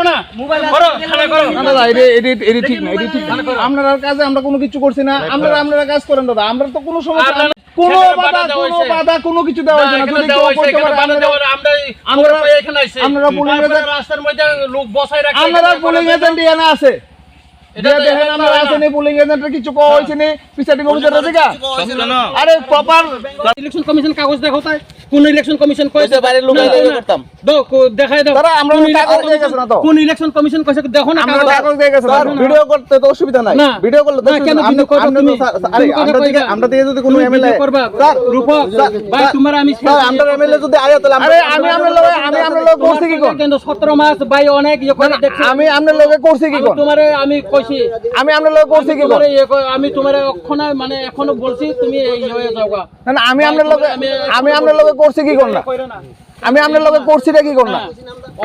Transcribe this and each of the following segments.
করো না। করো থানা করো। দাদা এটা এটা এটা ঠিক না এটা ঠিক না। আপনার কাজে আমরা কোনো কিছু করছি না। আপনারা আপনারা কাজ করেন দাদা। আমরা তো কোনো সমস্যা কোনো বাধা বাধা কোনো বাধা কোনো কিছু দেওয়া হয়েছে না। যদি কেউ করতে পারে বাধা দেওয়ার আমরা আমরা- আমরা এখানে আইছি। আপনারা বলে রাস্তার মধ্যে লোক বসায় রাখে এজেন্ট আছে এখানে আরে প্রপার ইলেকশন কমিশন কাগজ দেখো তাই। কোন ইলেকশন কমিশন কইছে বাইরের লোক না, আইলে না। করতাম। দেখাই দাও। তারা আমরা কাগজ দিয়ে গেছে না তো? কোন ইলেকশন কমিশন কইছে দেখো না আমরা কাগজ। কাগজ দিয়ে গেছে ভিডিও করতে তো অসুবিধা নাই। ভিডিও করলে তো কেন ভিডিও করবা তুমি? আরে আমরা থেকে আমরা থেকে যদি কোনো এমএলএ স্যার রূপক ভাই তোমার আমি স্যার আমরা এমএলএ যদি আয় তাহলে আরে আমি আপনার লগে আমি আপনার লগে করছি কি কোন কিন্তু 17 মাস ভাই অনেক ইয়ে করে? দেখছি আমি আপনার লগে করছি কি কোন তোমারে আমি কইছি আমি আপনার লগে করছি কি ইয়ে কই- আমি তোমারে অক্ষণে মানে এখনও বলছি তুমি এই হয়ে যাও না না, আমি লগে আমি- আমি আপনার লগে করছি কি কোন না? কইরো না। আমি আপনার লগে করছি কি কোন না? হ্যাঁ,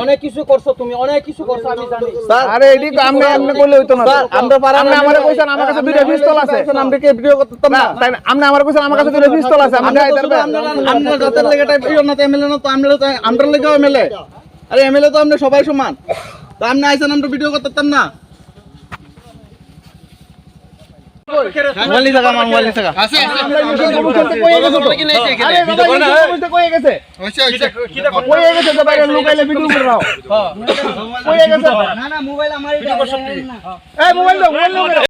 অনেক কিছু করছ তুমি অনেক কিছু করছ আমি জানি। স্যার আরে এডি আপনি কইলে হইতো না। স্যার আমরা পারা আপনি আমারে কইছেন আমার কাছে দুইটা পিস্তল আছে। আমরা কি ভিডিও করতাম না? তাই না, আপনি আমার কইছেন আমার কাছে দুইটা পিস্তল আছে। আমি আমরা আমরা আমরা লেগে টাইপ ইয়ে না তো এমএলএ না তো আমরা আমরা লেগেও এমএলএ আরে এমএলএ তো আমরা সবাই সমান। তো আপনি আইছেন আমরা ভিডিও করতাম না। মোবাইল থাকা আমার মোবাইল থাকা থেকে কইয়ে গেছে। কইয়ে গেছে তো বাইরে লোক আইলে ভিডিও করে নাও কইয়ে গেছে। না না মোবাইল আমার এই মোবাইল দাও মোবাইল